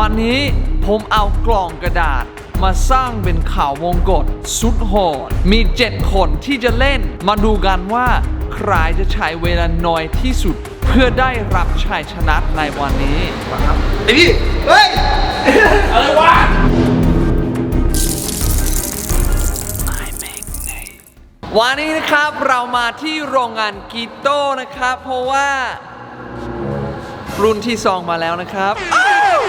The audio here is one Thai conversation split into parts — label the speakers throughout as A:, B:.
A: วันนี้ผมเอากล่องกระดาษมาสร้างเป็นข่าววงกฏสุดโหด มี 7 คนที่จะเล่น มาดูกันว่าใครจะใช้เวลาน้อยที่สุด เพื่อได้รับชัยชนะในวันนี้
B: ไอ้นี่เฮ้ยอะไรวะ
A: วันนี้นะครับเรามาที่โรงงานกีโต้นะครับ เพราะว่า รุ่นที่สองมาแล้วนะครับอ้าว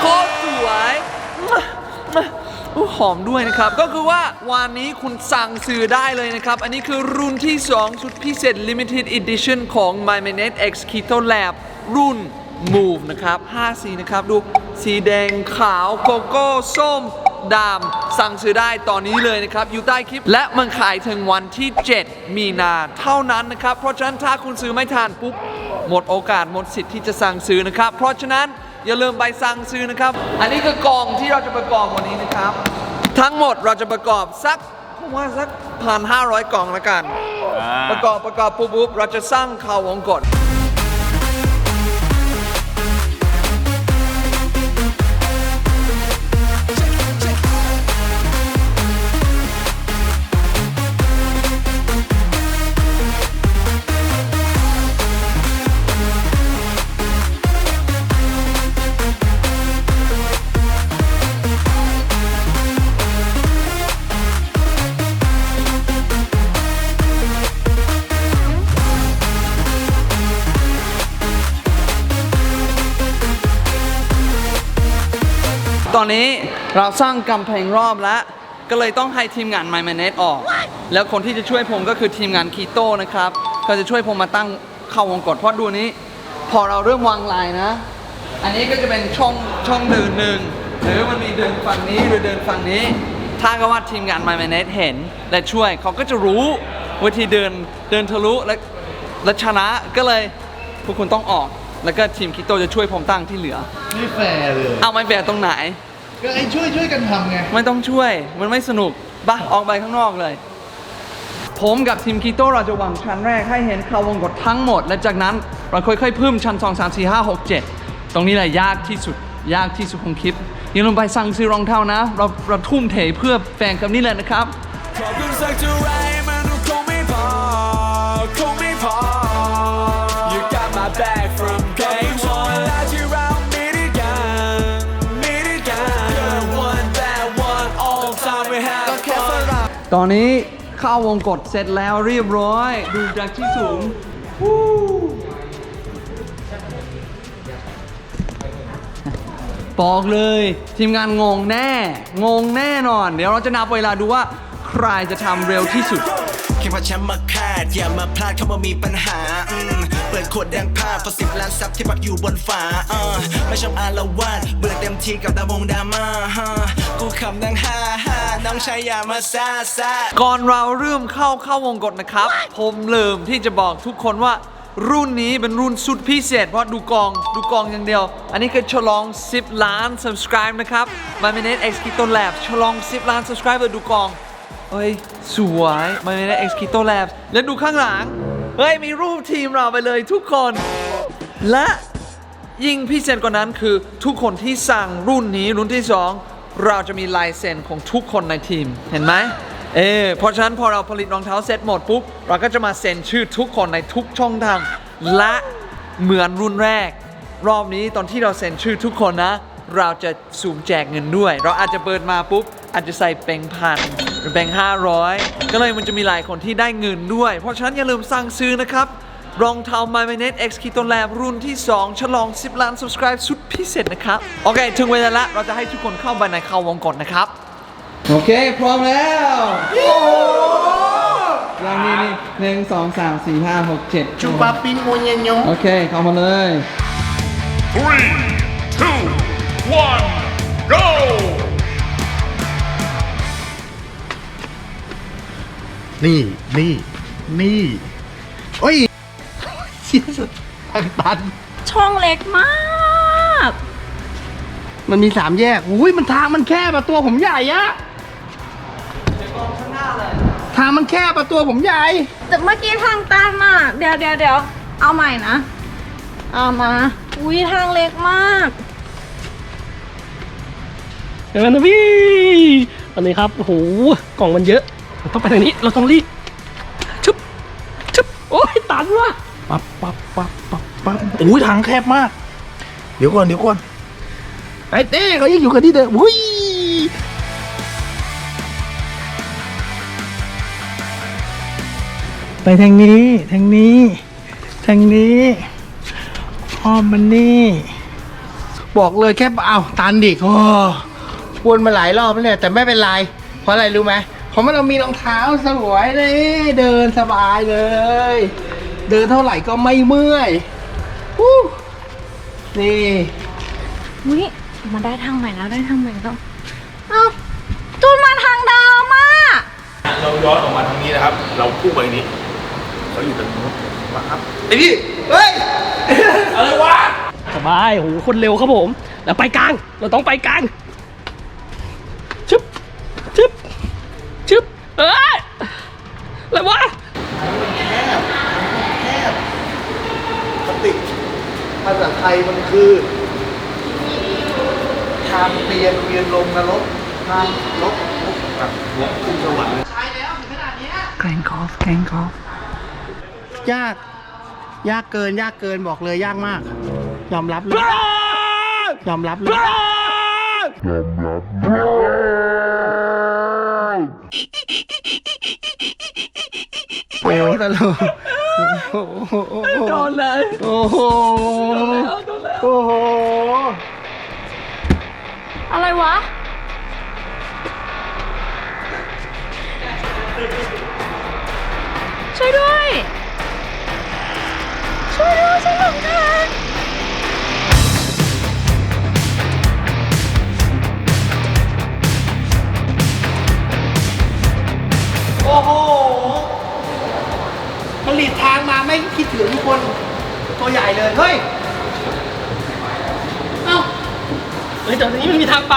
A: โคตรสวยมามา อู้หอมด้วยนะครับ ก็คือว่าวันนี้คุณสั่งซื้อได้เลยนะครับ อันนี้คือรุ่นที่2ชุดพิเศษ Limited Edition ของ My m a n e t X Keto Lab รุ่น Move นะครับ5สีนะครับ ดูสีแดงขาวโกโก้ส้มดำสั่งซื้อได้ตอนนี้เลยนะครับ อยู่ใต้คลิป และมันขายถึงวันที่ 7 มีนาเท่านั้นนะครับ เพราะฉะนั้นถ้าคุณซื้อไม่ทันปุ๊บหมดโอกาสหมดสิทธิ์ที่จะสั่งซื้อนะครับ เพราะฉะนั้น อย่าลืมไปสั่งซื้อนะครับ อันนี้คือกล่องที่เราจะประกอบวันนี้นะครับ ทั้งหมดเราจะประกอบสักผมว่าสักพันห้าร้อยกล่องละกัน ประกอบประกอบปุ๊บปุ๊บเราจะสร้างข่าววงกฏ ตอนนี้เราสร้างกำแพงรอบแล้ว ก็เลยต้องให้ทีมงาน My m a n e t ออก แล้วคนที่จะช่วยผมก็คือทีมงานคีโตนะครับก็จะช่วยผมมาตั้งเข้าวงกฏเพราะดูนี้ พอเราเริ่มวางลายนะ อันนี้ก็จะเป็นช่องช่องเดินหนึ่งหรือมันมีเดินฝั่งนี้หรือเดินฝั่งนี้ ถ้าก็ว่าทีมงาน My m a n e t เห็นและช่วยเขาก็จะรู้วิธีเดินเดินทะลุและและชนะก็เลยพวกคุณต้องออก แล้วก็ทีมคิโตจะช่วยผมตั้งที่เหลือ
B: ไม่แฟร์เลย
A: เอาไม่แบกตรงไหน
B: ก็ไอ้ช่วยช่วยกันทำไง
A: ไม่ต้องช่วย มันไม่สนุกปะออกไปข้างนอกเลย ผมกับทีมคีโตเราจะวางชั้นแรกให้เห็นข่าววงกฏทั้งหมด และจากนั้นเราค่อยๆเพิ่มชั้น 2 3 4 5 6 7 ตรงนี้แหละยากที่สุด ยากที่สุดของคลิปอย่าลืมไปสั่งซื้อรองเท้านะ เราเราทุ่มเทเพื่อแฟนกับนี่แหละนะครับ
C: ขอบคุณสักเท่าไรมันคงไม่พอคงไม่พอ
A: ตอนนี้เข้าวงกฏเสร็จแล้วเรียบร้อย ดูจากที่สูงบอกเลยทีมงานงงแน่ งงแน่นอน เดี๋ยวเราจะนับเวลาดูว่าใครจะทำเร็วที่สุด
D: ค่พาแชมป์มาคาด อย่ามาพลาดเข้ามามีปัญหา เปิดขวดแดงพลาพอสิบล้านซับที่ปักอยู่บนฝาเออไม่ชอบอารวาสเบื่อเต็มทีกับดาวงดาม่าฮะกูขำดังฮ่า น้องชายอย่ามาซาซา
A: ก่อนเราเริ่มเข้าเข้าวงกฏนะครับ ผมลืมที่จะบอกทุกคนว่ารุ่นนี้เป็นรุ่นสุดพิเศษ เพราะดูกองดูกองอย่างเดียว อันนี้คือฉลอง 10 ล้าน subscribe นะครับ My Minute X Keto Lab ฉลอง 10 ล้าน subscriber ดูกองเฮ้ย สวย My Minute X Keto Lab แล้วดูข้างหลัง เฮ้ย มีรูปทีมเราไปเลยทุกคน และยิ่งพิเศษกว่านั้นคือทุกคนที่สั่งรุ่นนี้รุ่นที่ 2 เราจะมีลายเซ็นของทุกคนในทีมเห็นไหมเออเพราะฉะนั้นพอเราผลิตรองเท้าเซ็ตหมดปุ๊บเราก็จะมาเซ็นชื่อทุกคนในทุกช่องทาง และเหมือนรุ่นแรก รอบนี้ตอนที่เราเซ็นชื่อทุกคนนะ เราจะสูมแจกเงินด้วย เราอาจจะเปิดมาปุ๊บอาจจะใส่แบงค์พันหรือแบงค์ห้าร้อยก็เลยมันจะมีหลายคนที่ได้เงินด้วย เพราะฉะนั้นอย่าลืมสั่งซื้อนะครับ รองเท้า My m a n e t X Keto Lab รุ่นที่ 2 ฉลอง 10 ล้าน subscribe สุดพิเศษนะครับ โอเค ถึงเวลาละ เราจะให้ทุกคนเข้าไปในเข้าวงกฏนะครับ โอเค พร้อมแล้วโอ้โหอย่างนี้นี่หนึ่งสองสามสี่ห้าหกเจ็ด
B: ชูปาปิงโมเยนโย
A: โอเค เข้ามาเลย
E: Three, two, one, go!
B: นี่ นี่ นี่ โอ้ย เชี่ยสุดทางตัน
F: ช่องเล็กมาก
B: มันมีสามแยก อุ้ยมันทางมันแคบอะตัวผมใหญ่อะทางมันแคบอะตัวผมใหญ่
F: แต่เมื่อกี้ทางตันอะเดี๋ยวเดี๋ยวเดี๋ยวเอาใหม่นะ เอามา อุ้ยทางเล็กมาก
G: เดี๋ยวกันนะพี่ตอนนี้ครับ โอ้โห กล่องมันเยอะเราต้องไปทางนี้ เราต้องรีบชุบชุบโอ้ย ตันว่ะ
B: ปั๊บปั๊บปั๊บปั๊บปั๊บโอ้ยทางแคบมาก เดี๋ยวก่อนเดี๋ยวก่อนไอ้เต้เขายังอยู่กันที่เดิมอุ้ยไปทางนี้ทางนี้ทางนี้อ้อมมันนี่ บอกเลยแค่เอาตันดิโอ้วนมาหลายรอบแล้วเนี่ยแต่ไม่เป็นไร เพราะอะไรรู้ไหมเพราะมันเรามีรองเท้าสวยเลยเดินสบายเลย เดินเท่าไหร่ก็ไม่เมื่อยอู้นี่
F: อุ้ยมาได้ทางใหม่แล้วได้ทางใหม่แล้วเอ้าจูนมาทางเดิมอะ
E: เราย้อนออกมาทางนี้นะครับ เราพุ่งไปนี้เขาอยู่ตรงนู้นมาครับ
B: ไอ้พี่เฮ้ย
E: อะไรวะ
G: สบายโอ้โหคนเร็วครับผม แล้วไปกลาง เราต้องไปกลาง
B: ภาษาไทยมันคือทางเปลี่ยนเวียนลงนรกทางลบแบบลบขึ้นสวรรค์ใช่แล้วถึงขนาดนี้แกงกอล์ฟแกงกอล์ฟยาก ยากเกิน ยากเกินบอกเลยยากมาก ยอมรับเลยยอมรับเลยโอ้ตลกโอ้โห
G: โดนเลย
B: โอ้โหโอ้โห
F: อะไรวะ
B: ไม่คิดถึงคนตัวใหญ่เลย เฮ้ย
G: เอ้าเฮ้ยแต่ทางนี้มันมีทางไป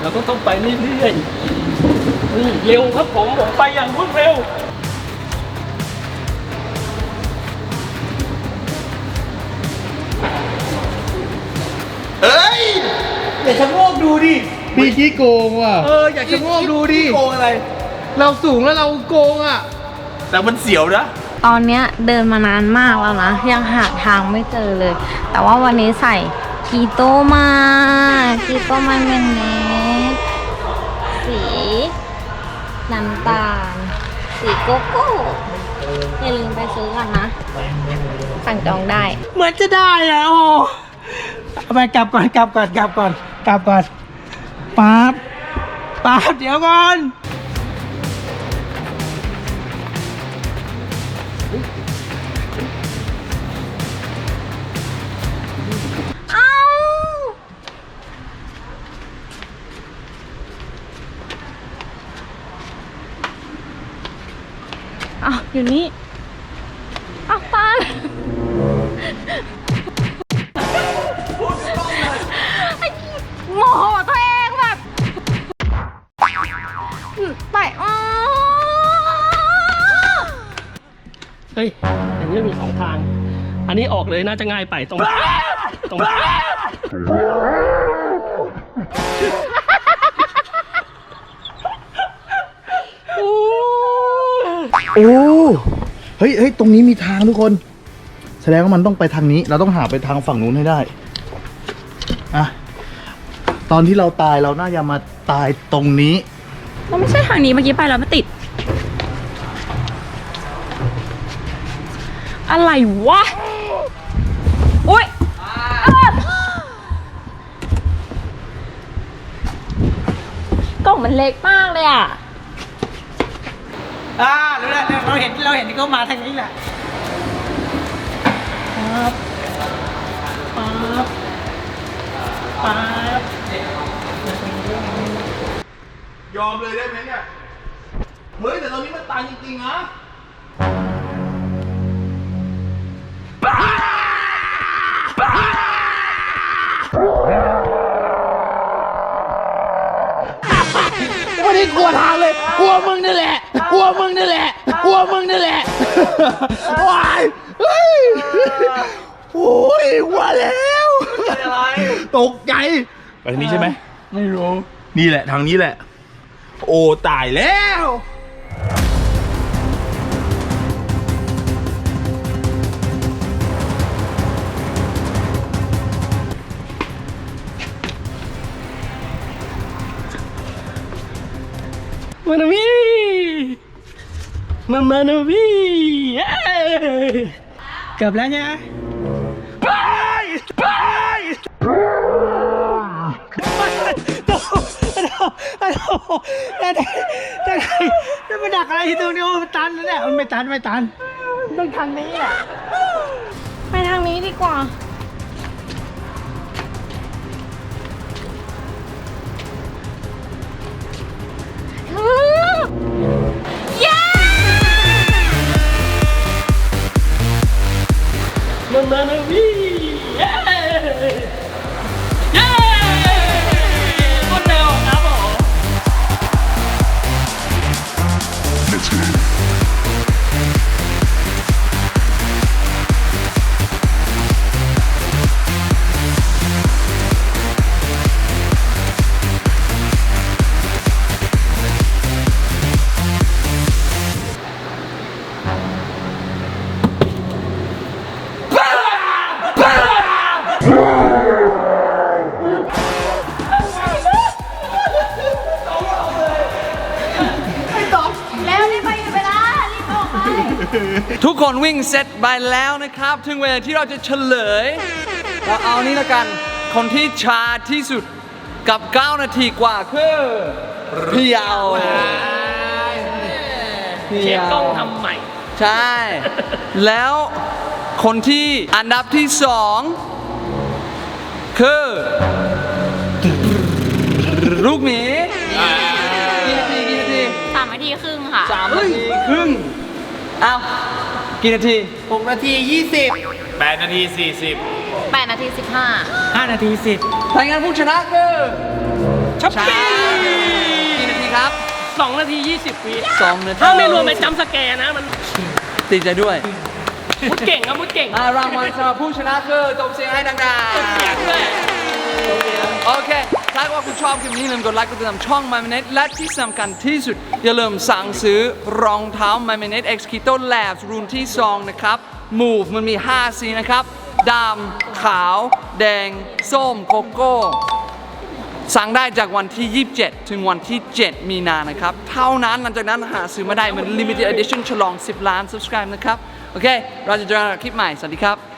G: เราก็ต้องไปเรื่อยๆนี่เร็วครับผมผมไปอย่างรวดเร็ว
B: เฮ้ยอย่าชะโงกดูดิ พี่ขี้โกงว่ะ เออ อย่าชะโงกดูดิ
E: โกงอะไร
B: เราสูงแล้วเราโกงอะ
E: แต่มันเสียวนะ
F: ตอนเนี้ยเดินมานานมากแล้วนะ ยังหาทางไม่เจอเลย แต่ว่าวันนี้ใส่คีโตมาคีโตมาเมนเนสสีน้ำตาล สีโกโก้อย่าลืมไปซื้อกันนะ สั่งจองได้
B: เหมือนจะได้อะโอ้เอาไปกลับก่อนกลับก่อนกลับก่อนกลับก่อนป๊าบป๊าบเดี๋ยวก่อน
F: อาอยู่นี่เอาปานโมโหตัวเองแบบไปอ๋อ
G: เฮ้ยอย่างนี้มีสองทาง อันนี้ออกเลยน่าจะง่ายไปตรงตรง
B: โอ้เฮ้ยเฮ้ยตรงนี้มีทางทุกคน แสดงว่ามันต้องไปทางนี้ เราต้องหาไปทางฝั่งนู้นให้ได้อะตอนที่เราตายเราน่าจะมาตายตรงนี้
F: มันไม่ใช่ทางนี้เมื่อกี้ไปแล้วมันติด อะไรวะโอ๊ยกล่องมันเล็กมากเลยอะ
B: อ่ารู้แล้วเราเห็นเราเห็นที่เขามาทางนี้แหละปั๊บปั๊บปั๊บ
E: ยอมเลยได้ไหมเนี่ย
B: เฮ้ย แต่ตรงนี้มันตายจริงๆนะไม่ได้กลัวทางเลย กลัวมึงนี่แหละก ลัวมึงนี่แหละ กลัวมึงนี่แหละว้ายเฮ้ยโอ้ยว่าแล้วตกใจ
E: ไปทางนี้ใช่ไหม
B: ไม่รู้
E: นี่แหละทางนี้แหละ โอ้ ตายแล้ว
G: มานาวี มามานาวีเกื
B: อบแล้วใช่ไหม
G: ไปไป
B: ไอ้โหแต่แต่แต่แต่มันดักอะไรที่ตรงนี้โอ้มันตันแล้วเนี่ยมันไม่ตันไม่ตันต้องทางนี้แหละ
F: ไปทางนี้ดีกว่า
A: ทุกคนวิ่งเสร็จไปแล้วนะครับ ถึงเวลาที่เราจะเฉลย เราเอานี้ละกัน คนที่ช้าที่สุดกับ 9 นาทีกว่าคือพี่เยาวพี่
G: เช็ค
A: ยาว
G: กล้องทำใหม่
A: ใช่ แล้วคนที่อันดับที่สองคือลูกหมีกี่นาทีกี่นาที
F: สามนาทีครึ่งค่ะ
A: สามนาทีครึ่ง อ้าวกี่นาที
B: หกนาทียี่สิบ
E: 8นาที 40
F: แปดนาทีสิบห้า
B: ห้านาทีสิบ
A: รายงานผู้ชนะคือ
G: ชัป
A: ช้า
G: ปี้
A: กี่นาทีครับ
G: สองนาทียี่สิบวิ
A: สองนาที
G: ถ้าไม่รวมไปจำสแกนนะ มัน
A: ตีใจด้วย
G: มุดเก่งครับมุดเก่ง
A: อ่ารางวัลสำหรับผู้ชนะคือตบเสียงให้ดัง
G: เสียงด้วย
A: ๆ โอเค ถ้าว่าคุณชอบคลิปนี้อย่าลืมกดไลค์ กดติดตามช่อง My Minute และที่สำคัญที่สุด อย่าลืมสั่งซื้อรองเท้า My Minute X Keto Labs รุ่นที่2นะครับ Move มันมี 5 สีนะครับ ดำ ขาว แดง ส้ม โกโก้ สั่งได้จากวันที่ 27 ถึงวันที่ 7 มีนานะครับ เท่านั้นหลังจากนั้นหาซื้อมาได้มัน limited edition ฉลอง 10 ล้าน subscribe นะครับ โอเค เราจะเจอกันคลิปใหม่ สวัสดีครับ